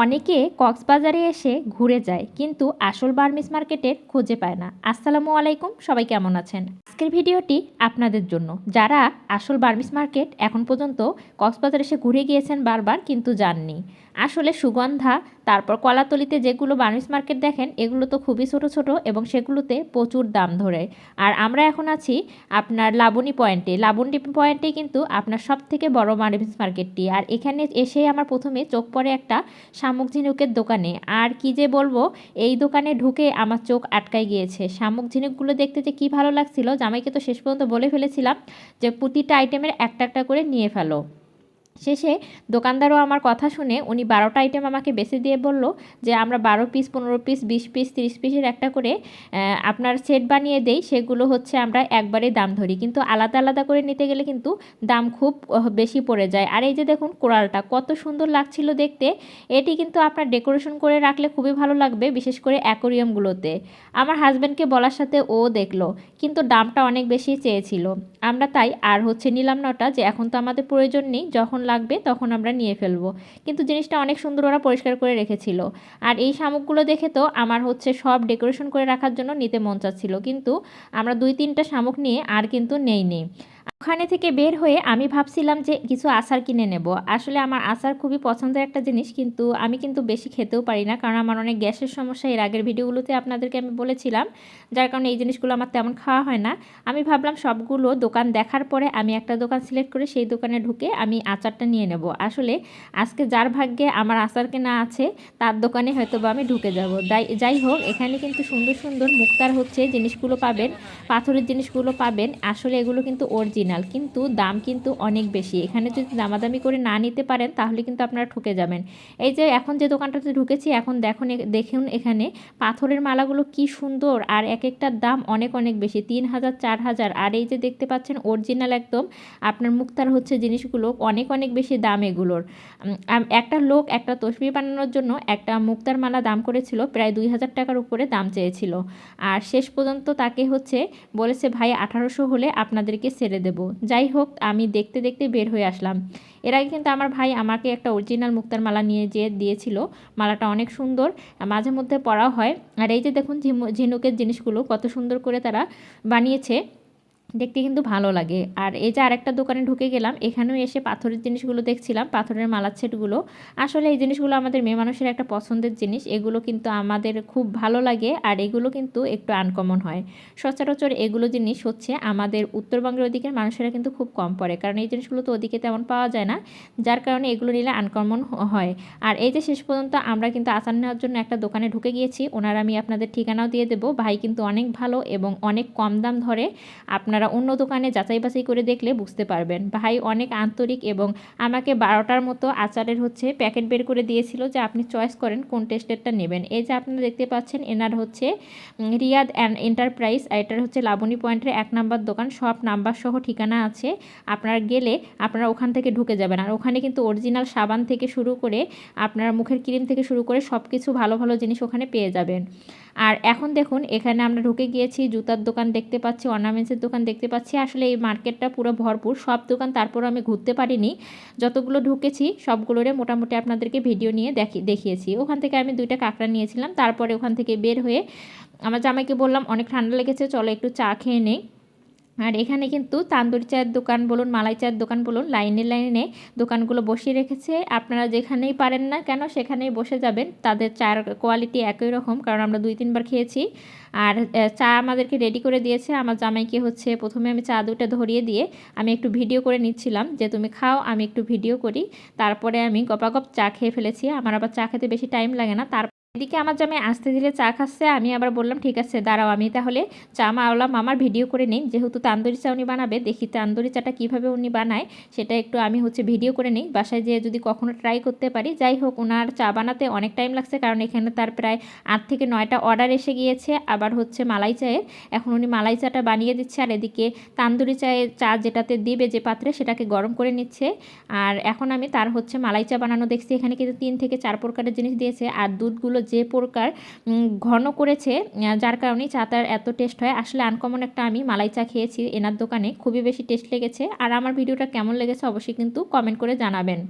অনেকে কক্সবাজারে এসে ঘুরে যায়, কিন্তু আসল বার্মিস মার্কেটের খুঁজে পায় না। আসসালামু আলাইকুম, সবাই কেমন আছেন? আজকের ভিডিওটি আপনাদের জন্য। যারা আসল বার্মিস মার্কেট এখন পর্যন্ত কক্সবাজার এসে ঘুরে গিয়েছেন বারবার, কিন্তু যাননি। আসলে সুগন্ধা, তারপর কলাতলিতে যেগুলো বার্মিস মার্কেট দেখেন, এগুলো তো খুবই ছোট ছোট এবং সেগুলোতে প্রচুর দাম ধরে। আর আমরা এখন আছি আপনার লাবণী পয়েন্টে। লাবণী পয়েন্টে কিন্তু আপনার সব থেকে বড় বার্মিস মার্কেটটি। আর এখানে এসে আমার প্রথমে চোখ পড়ে একটা শামুক ঝিনুকের দোকানে। আর কি যে বলব, এই দোকানে ঢুকে আমার চোখ আটকায় গিয়েছে। শামুক ঝিনুকগুলো দেখতে যে কী ভালো লাগছিল, জামাইকে তো শেষ পর্যন্ত বলে ফেলেছিলাম যে প্রতিটা আইটেমের একটা একটা করে নিয়ে ফেলো। শেষে দোকানদারও আমার কথা শুনে উনি বারোটা আইটেম আমাকে বেছে দিয়ে বলল যে আমরা বারো পিস পনেরো পিস বিশ পিস তিরিশ পিসের একটা করে আপনার সেট বানিয়ে দেই, সেগুলো হচ্ছে আমরা একবারে দাম ধরি। কিন্তু আলাদা আলাদা করে নিতে গেলে কিন্তু দাম খুব বেশি পড়ে যায়। আর এই যে দেখুন কোরালটা কত সুন্দর লাগছিল দেখতে। এটি কিন্তু আপনার ডেকোরেশন করে রাখলে খুবই ভালো লাগবে, বিশেষ করে অ্যাকোরিয়ামগুলোতে আমার হাজব্যান্ডকে বলার সাথে ও দেখল, কিন্তু দামটা অনেক বেশি চেয়েছিল। আমরা তাই আর হচ্ছে নিলাম নটা যে এখন তো আমাদের প্রয়োজন নেই, যখন লাগবে, তখন আমরা নিয়ে ফেলব। কিন্তু জিনিসটা অনেক সুন্দর ওরা পরিষ্কার করে রেখেছিল। আর এই শামুকগুলো দেখে তো আমার হচ্ছে সব ডেকোরেশন করে রাখার জন্য নিতে মন চাচ্ছিল। কিন্তু আমরা দুই তিনটা শামুক নিয়ে আর কিন্তু নেই নেই ওখানে থেকে বের হয়ে আমি ভাবছিলাম যে কিছু আচার কিনে নেব। আসলে আমার আচার খুবই পছন্দের একটা জিনিস, কিন্তু আমি কিন্তু বেশি খেতেও পারি না, কারণ আমার অনেক গ্যাসের সমস্যা। এর আগের ভিডিওগুলোতে আপনাদেরকে আমি বলেছিলাম, যার কারণে এই জিনিসগুলো আমার তেমন খাওয়া হয় না। আমি ভাবলাম সবগুলো দোকান দেখার পরে আমি একটা দোকান সিলেক্ট করে সেই দোকানে ঢুকে আমি আচারটা নিয়ে নেব। আসলে আজকে যার ভাগ্যে আমার আচার কেনা আছে, তার দোকানে হয়তো বা আমি ঢুকে যাব। যাই যাই হোক, এখানে কিন্তু সুন্দর সুন্দর মুক্তার হচ্ছে জিনিসগুলো পাবেন, পাথরের জিনিসগুলো পাবেন। আসলে এগুলো কিন্তু অরিজিনাল অরিজিনাল কিন্তু দাম কিন্তু অনেক বেশি। এখানে যদি দামাদামি করে না নিতে পারেন, তাহলে কিন্তু আপনারা ঠকে যাবেন। এই যে এখন যে দোকানটাতে ঢুকেছি, এখন দেখুন দেখুন এখানে পাথরের মালাগুলো কি সুন্দর, আর এক একটার দাম অনেক অনেক বেশি, তিন হাজার, চার হাজার। আর এই যে দেখতে পাচ্ছেন অরিজিনাল একদম, আপনার মুক্তার হচ্ছে জিনিসগুলো অনেক অনেক বেশি দাম এগুলোর। একটা লোক একটা তসবি বানানোর জন্য একটা মুক্তার মালা দাম করেছিল, প্রায় দুই হাজার টাকার উপরে দাম চেয়েছিল। আর শেষ পর্যন্ত তাকে হচ্ছে বলেছে, ভাই, আঠারোশো হলে আপনাদেরকে ছেড়ে দেব। যাই হোক, আমি দেখতে দেখতে বের হয়ে আসলাম। এর আগে কিন্তু আমার ভাই আমাকে একটা অরিজিনাল মুক্তার মালা নিয়ে যেয়ে দিয়েছিল। মালাটা অনেক সুন্দর মাঝে মধ্যে পরাও হয়। আর এই যে দেখুন ঝিনুকের জিনিসগুলো, কত সুন্দর করে তারা বানিয়েছে। দেখতে কিন্তু ভালো লাগে। আর এই যে আরেকটা দোকানে ঢুকে গেলাম, এখানেও এসে পাথরের জিনিসগুলো দেখছিলাম, পাথরের মালার সেটগুলো। আসলে এই জিনিসগুলো আমাদের মেয়ে মানুষের একটা পছন্দের জিনিস, এগুলো কিন্তু আমাদের খুব ভালো লাগে আর এগুলো কিন্তু একটু আনকমন হয়। সচরাচর এগুলো জিনিস হচ্ছে আমাদের উত্তরবঙ্গের ওদিকের মানুষেরা কিন্তু খুব কম পড়ে কারণ এই জিনিসগুলো তো ওদিকে তেমন পাওয়া যায় না, যার কারণে এগুলো নিলে আনকমন হয়। আর এই যে শেষ পর্যন্ত আমরা কিন্তু আচার নেওয়ার জন্য একটা দোকানে ঢুকে গিয়েছি, ওনার আমি আপনাদের ঠিকানাও দিয়ে দেবো। ভাই কিন্তু অনেক ভালো এবং অনেক কম দাম ধরে আপনার আপনারা অন্য দোকানে যাচাই বাছাই করে দেখলে বুঝতে পারবেন। ভাই অনেক আন্তরিক এবং আমাকে বারোটার মতো আচারের হচ্ছে প্যাকেট বের করে দিয়েছিল যে আপনি চয়েস করেন কোন টেস্টেরটা নেবেন। এই যে আপনারা দেখতে পাচ্ছেন, এনার হচ্ছে রিয়াদ অ্যান্ড এন্টারপ্রাইজ এটার হচ্ছে লাবণী পয়েন্টের এক নাম্বার দোকান সব নাম্বার সহ ঠিকানা আছে। আপনারা গেলে আপনারা ওখান থেকে ঢুকে যাবেন। আর ওখানে কিন্তু অরিজিনাল সাবান থেকে শুরু করে আপনার মুখের ক্রিম থেকে শুরু করে সব কিছু ভালো ভালো জিনিস ওখানে পেয়ে যাবেন। আর এখন দেখুন, এখানে আমরা ঢুকে গিয়েছি, জুতার দোকান দেখতে পাচ্ছি অর্নামেন্টসের দোকান দেখতে পাচ্ছি। আসলে এই মার্কেটটা পুরো ভরপুর, সব দোকান তারপর আমি ঘুরতে পারিনি। যতগুলো ঢুকেছি, সবগুলোরে মোটামুটি আপনাদেরকে ভিডিও নিয়ে দেখি, দেখিয়েছি। ওখান থেকে আমি দুইটা কাঁকড়া নিয়েছিলাম, তারপরে ওখান থেকে বের হয়ে, আমার জামাইকে বললাম, অনেক ঠান্ডা লেগেছে, চলো একটু চা খেয়ে নেই। আর এখানে কিন্তু তান্দুরি চায়ের দোকান বলুন, মালাই চায়ের দোকান বলুন, লাইনে লাইনে দোকানগুলো বসিয়ে রেখেছে। আপনারা যেখানেই পারেন না কেন সেখানেই বসে যাবেন। তাদের চায়ের কোয়ালিটি একই রকম, কারণ আমরা দুই তিনবার খেয়েছি। আর চা আমাদেরকে রেডি করে দিয়েছে। আমার জামাইকে হচ্ছে প্রথমে আমি চা দুটো ধরিয়ে দিয়ে আমি একটু ভিডিও করে নিচ্ছিলাম যে, তুমি খাও, আমি একটু ভিডিও করি। তারপরে আমি গপাগপ চা খেয়ে ফেলেছি। আমার আবার চা খেতে বেশি টাইম লাগে না। তার এদিকে আমার জামাই আসতে দিলে চা খাচ্ছে, আমি আবার বললাম, ঠিক আছে, দাঁড়াও, আমি তাহলে চা মাওলাম আমার ভিডিও করে নিই। যেহেতু তান্দুরি চা উনি বানাবে, দেখি তান্দুরি চাটা কীভাবে উনি বানায়, সেটা একটু আমি হচ্ছে ভিডিও করে নিই। বাসায় যেয়ে যদি কখনো ট্রাই করতে পারি, যাই হোক ওনার চা বানাতে অনেক টাইম লাগছে, কারণ এখানে তার প্রায় আট থেকে নয়টা অর্ডার এসে গিয়েছে। আবার হচ্ছে মালাই চায়ের, এখন উনি মালাই চাটা বানিয়ে দিচ্ছে, আর এদিকে তান্দুরি চায়ের চা যেটাতে দিবে যে পাত্রে, সেটাকে গরম করে নিচ্ছে। আর এখন আমি তার হচ্ছে মালাই চা বানানো দেখছি, এখানে কিন্তু তিন থেকে চার প্রকারের জিনিস দিয়েছে। আর দুধগুলো যে প্রকার ঘন করেছে যার কারণে চাটার এত টেস্ট হয়। আসলে আনকমন একটা আমি মালাই চা খেয়েছি এনার দোকানে। খুবই বেশি টেস্ট লেগেছে। আর আমার ভিডিওটা কেমন লেগেছে অবশ্যই কিন্তু কমেন্ট করে জানাবেন।